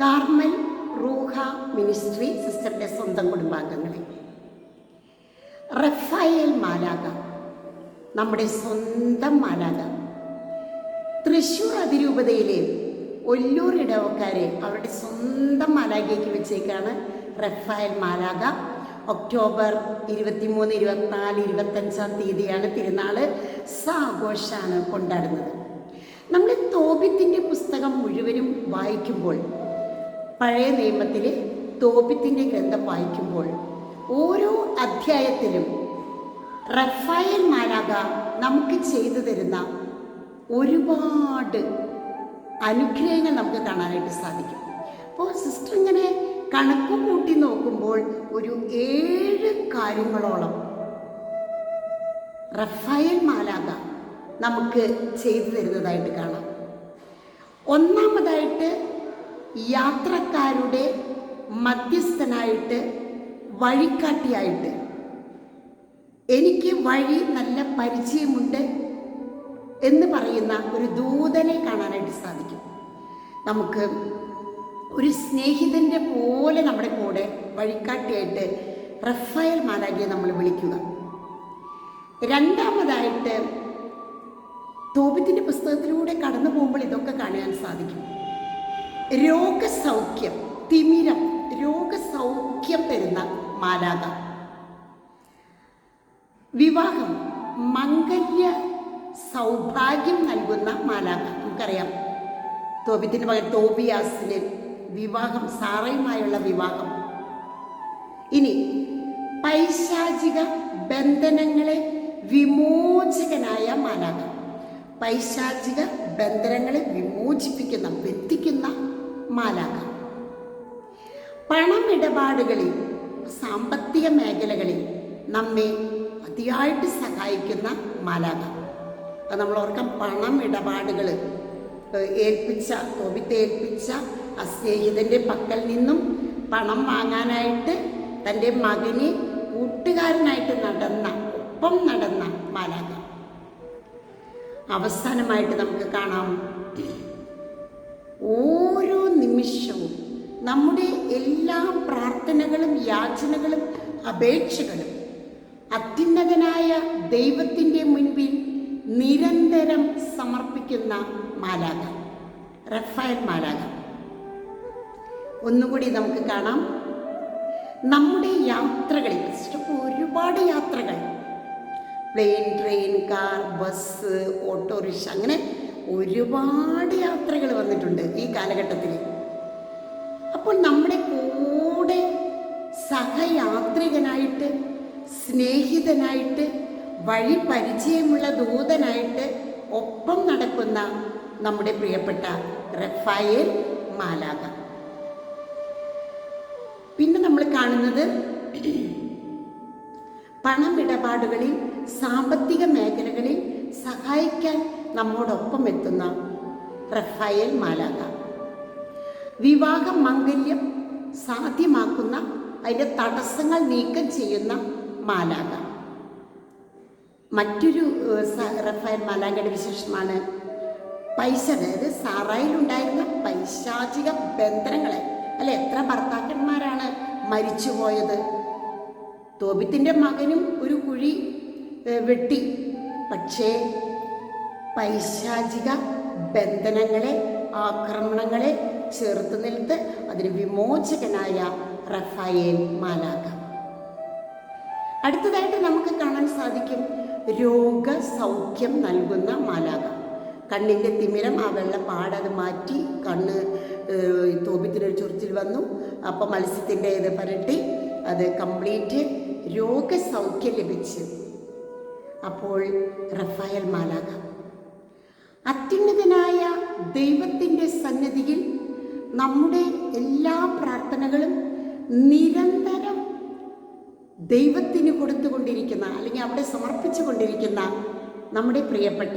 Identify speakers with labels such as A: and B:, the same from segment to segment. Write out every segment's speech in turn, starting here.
A: Carmel Ruha ministry സിസ്റ്ററിന്റെ സ്വന്തം കുടുംബാംഗങ്ങളെ. Raphael മാലാക നമ്മുടെ സ്വന്തം മാലാക തൃശ്ശൂർ അതിരൂപതയിലെ ഒല്ലൂർ ഇടവക്കാരെ അവരുടെ സ്വന്തം മാലാഖയ്ക്ക് വെച്ചേക്കാണ് റഫായൽ മാലാക ഒക്ടോബർ ഇരുപത്തിമൂന്ന് ഇരുപത്തിനാല് ഇരുപത്തഞ്ചാം തീയതിയാണ് തിരുനാൾ സാഘോഷാണ് കൊണ്ടാടുന്നത്. നമ്മൾ തോപിത്തിന്റെ പുസ്തകം മുഴുവനും വായിക്കുമ്പോൾ പഴയ നിയമത്തിലെ തോപിത്തിന്റെ ഗ്രന്ഥം വായിക്കുമ്പോൾ ഓരോ അധ്യായത്തിലും റഫായൽ മാലാക നമുക്ക് ചെയ്തു തരുന്ന ഒരുപാട് അനുഗ്രഹങ്ങൾ നമുക്ക് കാണാനായിട്ട് സാധിക്കും. അപ്പോൾ സിസ്റ്റർ ഇങ്ങനെ കണക്ക് കൂട്ടി നോക്കുമ്പോൾ ഒരു ഏഴ് കാര്യങ്ങളോളം റഫായൽ മാലാക നമുക്ക് ചെയ്തു തരുന്നതായിട്ട് കാണാം. ഒന്നാമതായിട്ട് യാത്രക്കാരുടെ മധ്യസ്ഥനായിട്ട് വഴികാട്ടിയായിട്ട്. എനിക്ക് വഴി നല്ല പരിചയമുണ്ട് എന്ന് പറയുന്ന ഒരു ദൂതനെ കാണാനായിട്ട് സാധിക്കും. നമുക്ക് ഒരു സ്നേഹിതന്റെ പോലെ നമ്മുടെ കൂടെ വഴികാട്ടിയായിട്ട് റഫായൽ മാലാഖിയെ നമ്മൾ വിളിക്കുക. രണ്ടാമതായിട്ട് തോപിത്തിന്റെ പുസ്തകത്തിലൂടെ കടന്നു പോകുമ്പോൾ ഇതൊക്കെ കാണാൻ സാധിക്കും. രോഗസൗഖ്യം തിമിരം രോഗസൗഖ്യം തരുന്ന മാലാക വിവാഹം മംഗല്യ സൗഭാഗ്യം നൽകുന്ന മാലാക നമുക്കറിയാം. തോബിത്തിന്റെ പകരം തോബിയാസിന് വിവാഹം സാറയുമായുള്ള വിവാഹം. ഇനി പൈശാചിക ബന്ധനങ്ങളെ വിമോചകനായ മാലാക പൈശാചിക ബന്ധനങ്ങളെ വിമോചിപ്പിക്കുന്ന വെത്തിക്കുന്ന മാലാക പണമിടപാടുകളിൽ സാമ്പത്തിക മേഖലകളിൽ നമ്മെ അതിയായിട്ട് സഹായിക്കുന്ന മാലാക അത് നമ്മൾ ഓർക്കാം പണം ഇടപാടുകൾ ഏൽപ്പിച്ച തോപിത്തേൽപ്പിച്ച ആ സ്നേഹിതന്റെ പക്കൽ നിന്നും പണം വാങ്ങാനായിട്ട് തന്റെ മകനെ കൂട്ടുകാരനായിട്ട് നടന്ന ഒപ്പം നടന്ന മാലാക അവസാനമായിട്ട് നമുക്ക് കാണാം. ഓരോ നിമിഷവും നമ്മുടെ എല്ലാ പ്രാർത്ഥനകളും യാചനകളും അപേക്ഷകളും അത്യുന്നതനായ ദൈവത്തിന്റെ മുൻപിൽ നിരന്തരം സമർപ്പിക്കുന്ന മാലാക റഫായൽ മാലാക ഒന്നുകൂടി നമുക്ക് കാണാം. നമ്മുടെ യാത്രകളിൽ ഒരുപാട് യാത്രകൾ plane train car bus autorickshaw അങ്ങനെ ഒരുപാട് യാത്രകൾ വന്നിട്ടുണ്ട് ഈ കാലഘട്ടത്തിൽ. അപ്പോൾ നമ്മുടെ കൂടെ സഹയാത്രികനായിട്ട് സ്നേഹിതനായിട്ട് വഴി പരിചയമുള്ള ദൂതനായിട്ട് ഒപ്പം നടക്കുന്ന നമ്മുടെ പ്രിയപ്പെട്ട റഫായേൽ മാലാക പിന്നെ നമ്മൾ കാണുന്നത് പണമിടപാടുകളിൽ സാമ്പത്തിക മേഖലകളിൽ സഹായിക്കാൻ നമ്മോടൊപ്പം എത്തുന്ന റഫായൽ മാലാക വിവാഹ മംഗല്യം സാധ്യമാക്കുന്ന അതിന്റെ തടസ്സങ്ങൾ നീക്കം ചെയ്യുന്ന മാലാക മറ്റൊരു റഫയൽ മാലാകയുടെ വിശേഷമാണ് പൈസ. അതായത് സാറായിലുണ്ടായിരുന്ന പൈശാചിക ബന്ധനങ്ങളെ. അല്ലെ എത്ര ഭർത്താക്കന്മാരാണ് മരിച്ചുപോയത്? തോബിത്തിന്റെ മകനും ഒരു കുഴി വെട്ടി. പക്ഷേ പൈശാചിക ബന്ധനങ്ങളെ ആക്രമണങ്ങളെ ചേർത്ത് നിൽത്ത് അതിന് വിമോചകനായ റഫായേൽ മാലാക അടുത്തതായിട്ട് നമുക്ക് കാണാൻ സാധിക്കും രോഗ സൗഖ്യം നൽകുന്ന മാലാക കണ്ണിന്റെ തിമിരം ആ വെള്ള അത് മാറ്റി കണ്ണ് തോപ്പിത്തിനൊരു ചൊറിച്ചിൽ വന്നു. അപ്പം മത്സ്യത്തിന്റെ ഇത് പരട്ടി അത് കംപ്ലീറ്റ് രോഗസൗഖ്യം ലഭിച്ചു. അപ്പോൾ റഫായൽ മാലാക അത്യുന്നതനായ ദൈവത്തിന്റെ സന്നിധിയിൽ നമ്മുടെ എല്ലാ പ്രാർത്ഥനകളും നിരന്തരം ദൈവത്തിന് കൊടുത്തുകൊണ്ടിരിക്കുന്ന അല്ലെങ്കിൽ അവിടെ സമർപ്പിച്ചു കൊണ്ടിരിക്കുന്ന നമ്മുടെ പ്രിയപ്പെട്ട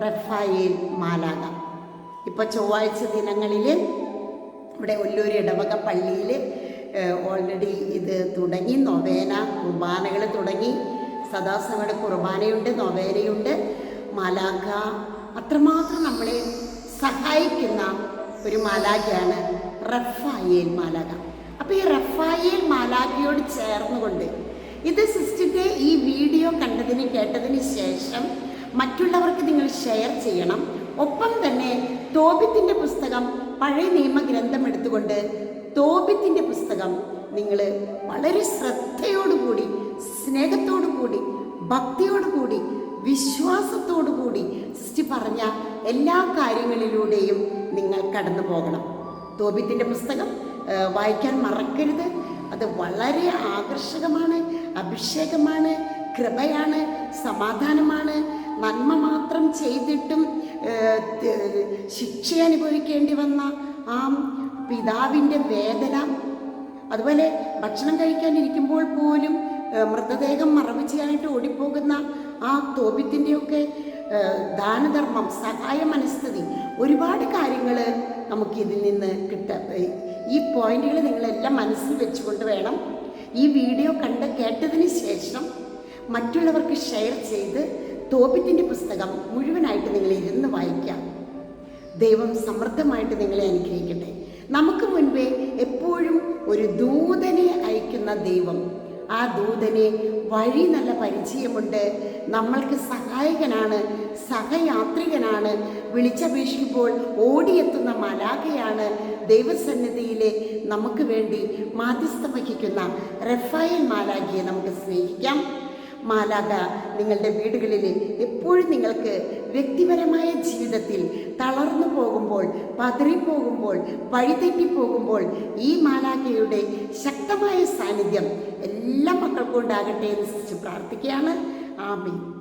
A: റഫായേൽ മാലാക ഇപ്പോൾ ചൊവ്വാഴ്ച ദിനങ്ങളിൽ ഇവിടെ ഒല്ലൂർ ഇടവക പള്ളിയിൽ ഓൾറെഡി ഇത് തുടങ്ങി നൊവേന കുർബാനകൾ തുടങ്ങി. സദാസമയുടെ കുർബാനയുണ്ട് നൊവേനയുണ്ട്. മാലാഖ അത്രമാത്രം നമ്മളെ സഹായിക്കുന്ന ഒരു മാലാഖയാണ് റഫായേൽ മാലാഖ. അപ്പോൾ ഈ റഫായേൽ മാലാഖയോട് ചേർന്നുകൊണ്ട് ഇത് സിസ്റ്റിന്റെ ഈ വീഡിയോ കണ്ടതിന് കേട്ടതിന് ശേഷം മറ്റുള്ളവർക്ക് നിങ്ങൾ ഷെയർ ചെയ്യണം. ഒപ്പം തന്നെ തോബിത്തിന്റെ പുസ്തകം പഴയ നിയമഗ്രന്ഥം എടുത്തുകൊണ്ട് തോബിത്തിന്റെ പുസ്തകം നിങ്ങൾ വളരെ ശ്രദ്ധയോടുകൂടി സ്നേഹത്തോടു കൂടി ഭക്തിയോടു കൂടി വിശ്വാസത്തോടു കൂടി സൃഷ്ടി പറഞ്ഞ എല്ലാ കാര്യങ്ങളിലൂടെയും നിങ്ങൾ കടന്നു പോകണം. തോബിത്തിന്റെ പുസ്തകം വായിക്കാൻ മറക്കരുത്. അത് വളരെ ആകർഷകമാണ് അഭിഷേകമാണ് കൃപയാണ് സമാധാനമാണ്. നന്മ മാത്രം ചെയ്തിട്ടും ശിക്ഷ അനുഭവിക്കേണ്ടി വന്ന ആ പിതാവിന്റെ വേദന. അതുപോലെ ഭക്ഷണം കഴിക്കാനിരിക്കുമ്പോൾ പോലും മൃതദേഹം മറവിച്ചായിട്ട് ഓടിപ്പോകുന്ന ആ തോപ്പിത്തിന്റെയൊക്കെ ദാനധർമ്മം സഹായ മനസ്ഥിതി ഒരുപാട് കാര്യങ്ങൾ നമുക്ക് ഇതിൽ നിന്ന് കിട്ട ഈ പോയിന്റുകൾ നിങ്ങളെല്ലാം മനസ്സിൽ വെച്ചുകൊണ്ട് വേണം ഈ വീഡിയോ കണ്ട് കേട്ടതിന് ശേഷം മറ്റുള്ളവർക്ക് ഷെയർ ചെയ്ത് തോപ്പിത്തിന്റെ പുസ്തകം മുഴുവനായിട്ട് നിങ്ങൾ ഇരുന്ന് വായിക്കാം. ദൈവം സമൃദ്ധമായിട്ട് നിങ്ങളെ അനുഗ്രഹിക്കട്ടെ. നമുക്ക് മുൻപേ എപ്പോഴും ഒരു ദൂതനെ അയക്കുന്ന ദൈവം ആ ദൂതനെ വഴി നല്ല പരിചയമുണ്ട്. നമ്മൾക്ക് സഹായകനാണ് സഹയാത്രികനാണ്. വിളിച്ചപേക്ഷിക്കുമ്പോൾ ഓടിയെത്തുന്ന മലാഖയാണ് ദൈവസന്നിധിയിലെ നമുക്ക് വേണ്ടി മാധ്യസ്ഥ വഹിക്കുന്ന റഫായൽ മാലാഖയെ നമുക്ക് സ്നേഹിക്കാം. മാലാഖ നിങ്ങളുടെ വീടുകളിൽ എപ്പോഴും നിങ്ങൾക്ക് വ്യക്തിപരമായ ജീവിതത്തിൽ തളർന്നു പോകുമ്പോൾ പതറിപ്പോകുമ്പോൾ വഴിതെറ്റിപ്പോകുമ്പോൾ ഈ മാലാഖയുടെ ശക്തമായ സാന്നിധ്യം എല്ലാ മക്കൾക്കും ഉണ്ടാകട്ടെ എന്ന് പ്രാർത്ഥിക്കുകയാണ്. ആമീൻ.